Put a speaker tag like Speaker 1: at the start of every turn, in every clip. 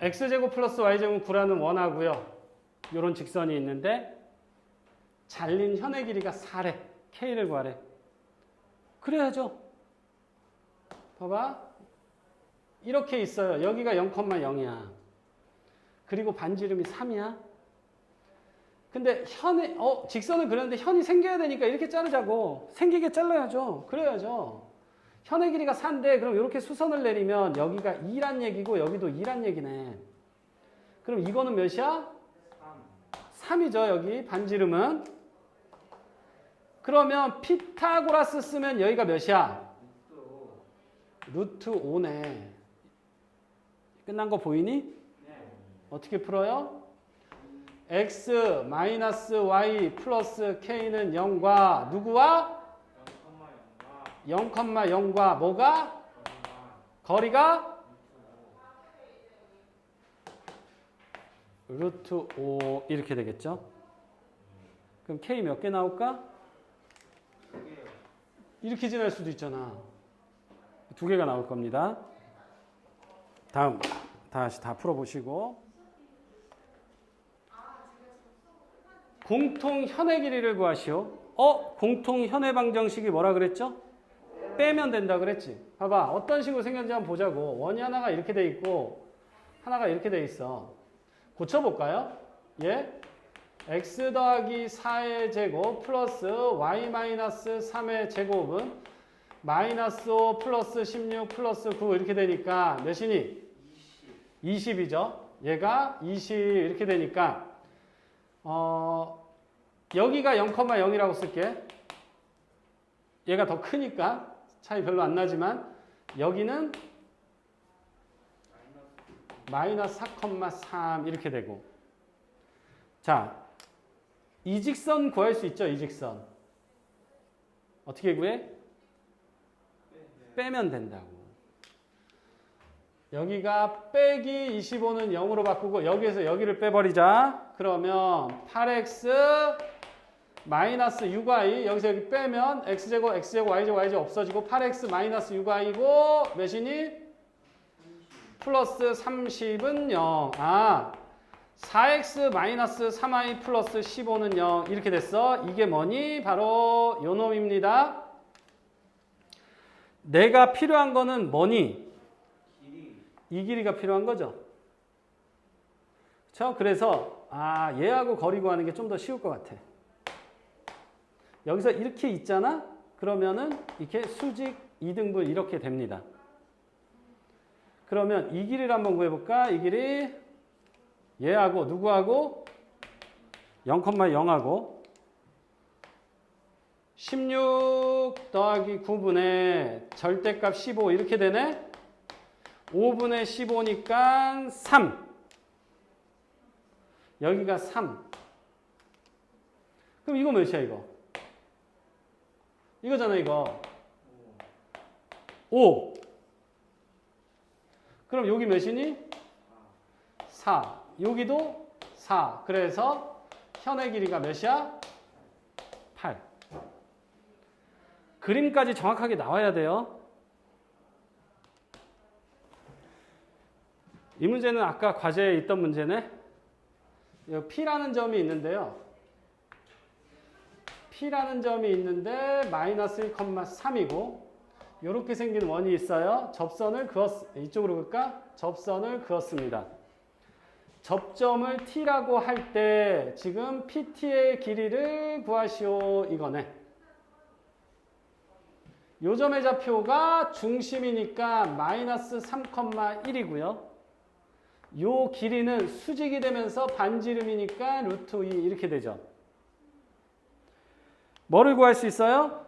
Speaker 1: x제곱 플러스 y제곱 구라는 원하고요. 요런 직선이 있는데 잘린 현의 길이가 4래. k를 구하래. 그래야죠. 봐봐. 이렇게 있어요. 여기가 0,0이야. 그리고 반지름이 3이야. 근데 현이 어 직선을 그렸는데 현이 생겨야 되니까 이렇게 자르자고 생기게 잘라야죠. 그래야죠. 현의 길이가 4인데 그럼 이렇게 수선을 내리면 여기가 2란 얘기고 여기도 2란 얘기네. 그럼 이거는 몇이야? 3이죠. 여기 반지름은. 그러면 피타고라스 쓰면 여기가 몇이야? 루트 5네. 끝난 거 보이니? 어떻게 풀어요? x 마이너스 y 플러스 k는 0과 누구와? 0,0과 뭐가? 거리가? 루트 5 이렇게 되겠죠? 그럼 k 몇 개 나올까? 이렇게 지날 수도 있잖아. 두 개가 나올 겁니다. 다음 다시 다 풀어보시고 공통 현의 길이를 구하시오. 어? 공통 현의 방정식이 뭐라 그랬죠? 빼면 된다 그랬지. 봐봐. 어떤 식으로 생겼는지 한번 보자고. 원이 하나가 이렇게 돼 있고 하나가 이렇게 돼 있어. 고쳐볼까요? 예? x 더하기 4의 제곱 플러스 y 마이너스 3의 제곱은 마이너스 5 플러스 16 플러스 9 이렇게 되니까 몇이니? 20이죠. 얘가 20 이렇게 되니까 어, 여기가 0,0이라고 쓸게. 얘가 더 크니까 차이 별로 안 나지만 여기는 마이너스 4,3 이렇게 되고 자, 이 직선 구할 수 있죠, 이 직선. 어떻게 구해? 빼면 된다고. 여기가 빼기 25는 0으로 바꾸고 여기에서 여기를 빼버리자. 그러면 8x 마이너스 6y 여기서 여기 빼면 x제곱 x제곱 y제곱 y제곱 없어지고 8x 마이너스 6y고 몇이니? 플러스 30은 0. 아, 4x 마이너스 3y 플러스 15는 0 이렇게 됐어. 이게 뭐니? 바로 요 놈입니다. 내가 필요한 거는 뭐니? 이 길이가 필요한 거죠. 그렇죠? 그래서 아 얘하고 거리 구하는 게 좀 더 쉬울 것 같아. 여기서 이렇게 있잖아? 그러면은 이렇게 수직 2등분 이렇게 됩니다. 그러면 이 길이를 한번 구해볼까? 이 길이 얘하고 누구하고 0,0하고 16 더하기 9분의 절대값 15 이렇게 되네? 5분의 15니까 3 여기가 3 그럼 이거 몇이야 이거? 이거잖아 이거 5 그럼 여기 몇이니? 4 여기도 4 그래서 현의 길이가 몇이야? 8 그림까지 정확하게 나와야 돼요 이 문제는 아까 과제에 있던 문제네. P라는 점이 있는데요. P라는 점이 있는데 마이너스 1,3이고 이렇게 생긴 원이 있어요. 접선을 그었 이쪽으로 볼까? 접선을 그었습니다. 접점을 T라고 할 때 지금 PT의 길이를 구하시오 이거네. 요 점의 좌표가 중심이니까 마이너스 3,1이고요. 요 길이는 수직이 되면서 반지름이니까 루트 2 이렇게 되죠. 뭐를 구할 수 있어요?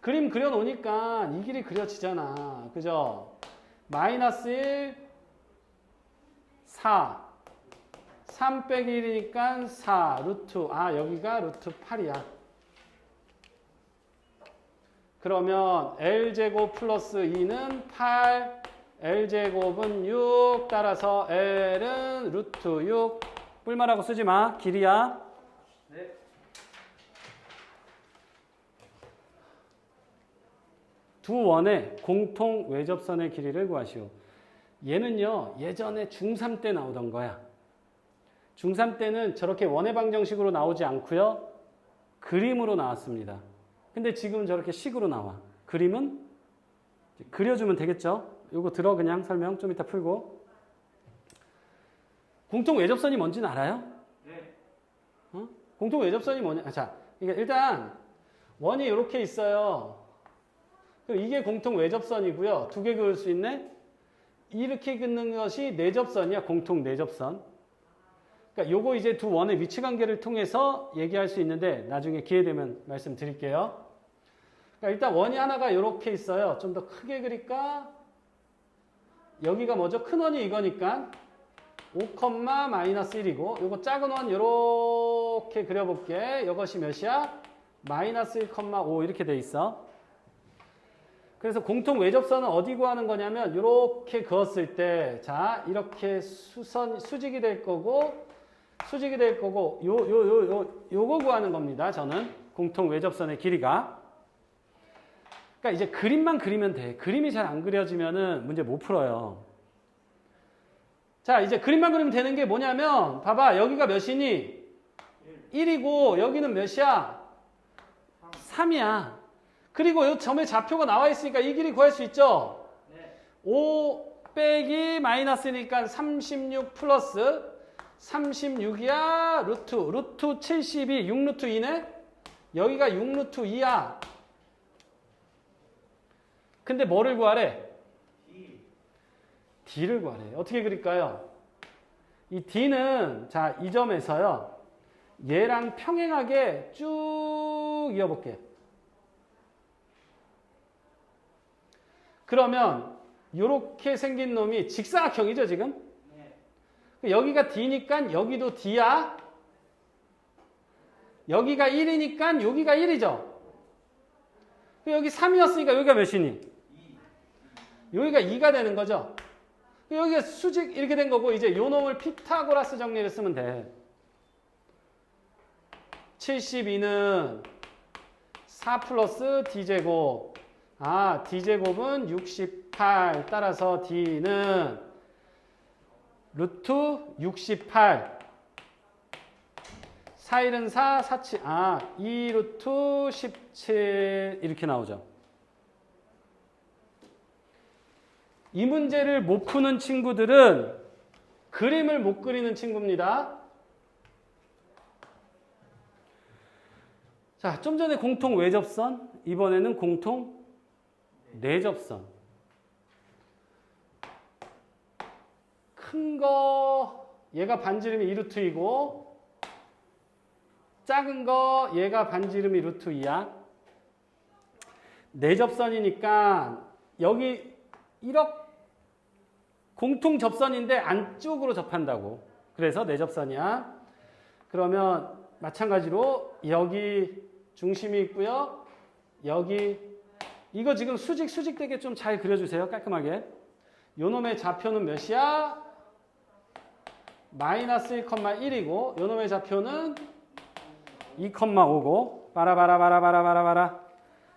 Speaker 1: 그림 그려놓으니까 이 길이 그려지잖아. 그죠? 마이너스 1, 4, 3 빼기 1이니까 4, 루트, 아, 여기가 루트 8이야. 그러면 L제곱 플러스 2는 8, L제곱은 6, 따라서 L은 루트 6. 뿔말하고 쓰지 마. 길이야. 두 원의 공통 외접선의 길이를 구하시오. 얘는요, 예전에 중3 때 나오던 거야. 중3 때는 저렇게 원의 방정식으로 나오지 않고요. 그림으로 나왔습니다. 근데 지금은 저렇게 식으로 나와. 그림은 그려주면 되겠죠? 요거 들어 그냥 설명 좀 이따 풀고. 공통 외접선이 뭔지는 알아요?
Speaker 2: 네.
Speaker 1: 어? 공통 외접선이 뭐냐? 아, 자, 그러니까 일단 원이 이렇게 있어요. 그럼 이게 공통 외접선이고요. 두 개 그을 수 있네. 이렇게 긋는 것이 내접선이야. 공통 내접선. 그러니까 요거 이제 두 원의 위치 관계를 통해서 얘기할 수 있는데 나중에 기회 되면 말씀드릴게요. 그러니까 일단 원이 하나가 이렇게 있어요. 좀 더 크게 그릴까? 여기가 뭐죠? 큰 원이 이거니까 5, 마이너스 1이고 요거 작은 원 이렇게 그려볼게. 이것이 몇이야? 마이너스 1,5 이렇게 돼 있어. 그래서 공통 외접선은 어디 구하는 거냐면 이렇게 그었을 때 자 이렇게 수선 수직이 될 거고 수직이 될 거고 요 요 요 요 요거 구하는 겁니다. 저는 공통 외접선의 길이가 그러니까 이제 그림만 그리면 돼. 그림이 잘 안 그려지면은 문제 못 풀어요. 자, 이제 그림만 그리면 되는 게 뭐냐면 봐봐. 여기가 몇이니? 1 이고 여기는 몇이야? 3 이야. 그리고 이 점의 좌표가 나와 있으니까 이 길이 구할 수 있죠?
Speaker 2: 네.
Speaker 1: 5 빼기 마이너스니까 36 플러스 36이야 루트 루트 72 6 루트 2네 여기가 6 루트 2야 근데 뭐를 구하래?
Speaker 2: D.
Speaker 1: D를 구하래 어떻게 그릴까요? 이 D는 자 이 점에서요 얘랑 평행하게 쭉 이어볼게 그러면 이렇게 생긴 놈이 직사각형이죠 지금?
Speaker 2: 네.
Speaker 1: 여기가 D니까 여기도 D야. 여기가 1이니까 여기가 1이죠. 여기 3이었으니까 여기가 몇이니?
Speaker 2: 2.
Speaker 1: 여기가 2가 되는 거죠. 여기가 수직 이렇게 된 거고 이제 요 놈을 피타고라스 정리를 쓰면 돼. 72는 4 플러스 D제곱. 아, D제곱은 68. 따라서 D는 루트 68. 4, 1은 4, 4, 7. 아, 2 루트 17. 이렇게 나오죠. 이 문제를 못 푸는 친구들은 그림을 못 그리는 친구입니다. 자, 좀 전에 공통 외접선, 이번에는 공통 내접선. 큰 거, 얘가 반지름이 2루트이고, 작은 거, 얘가 반지름이 루트 2야. 내접선이니까, 여기 1억 공통 접선인데 안쪽으로 접한다고. 그래서 내 접선이야. 그러면 마찬가지로 여기 중심이 있고요. 여기 이거 지금 수직 수직 되게 좀 잘 그려주세요. 깔끔하게. 요 놈의 좌표는 몇이야? 마이너스 1,1이고 요 놈의 좌표는 2,5고 바라바라바라바라바라바라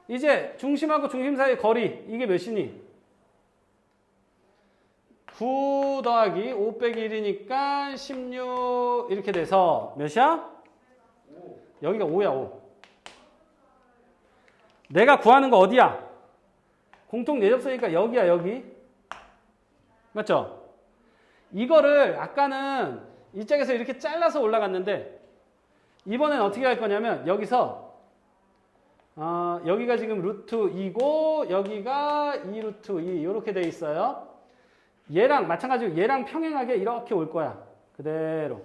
Speaker 1: 이제 중심하고 중심 사이의 거리 이게 몇이니? 9 더하기 5 빼기 1이니까 16 이렇게 돼서 몇이야?
Speaker 2: 5.
Speaker 1: 여기가 5야 5 내가 구하는 거 어디야? 공통 내접선이니까 여기야 여기 맞죠? 이거를 아까는 이 짝에서 이렇게 잘라서 올라갔는데 이번엔 어떻게 할 거냐면 여기서 어, 여기가 지금 루트 2고 여기가 2 루트 2 이렇게 돼 있어요. 얘랑 마찬가지로 얘랑 평행하게 이렇게 올 거야. 그대로.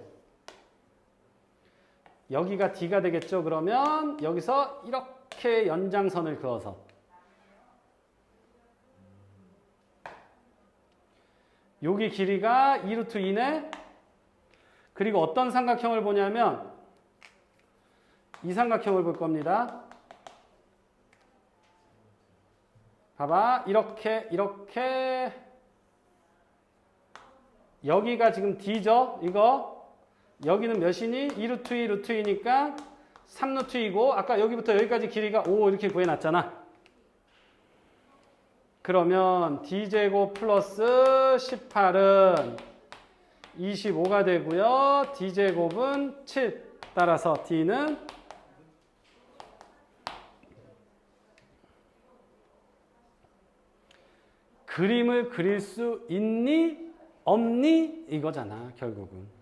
Speaker 1: 여기가 D가 되겠죠. 그러면 여기서 이렇게 연장선을 그어서 여기 길이가 2루트 2네. 그리고 어떤 삼각형을 보냐면 이 삼각형을 볼 겁니다. 봐봐. 이렇게 이렇게 여기가 지금 D죠? 이거 여기는 몇이니? 2 루트 2 루트 2니까 3 루트 2고 아까 여기부터 여기까지 길이가 5 이렇게 구해놨잖아. 그러면 D제곱 플러스 18은 25가 되고요. D제곱은 7 따라서 D는 '그림을 그릴 수 있니?' 없니? 이거잖아, 결국은.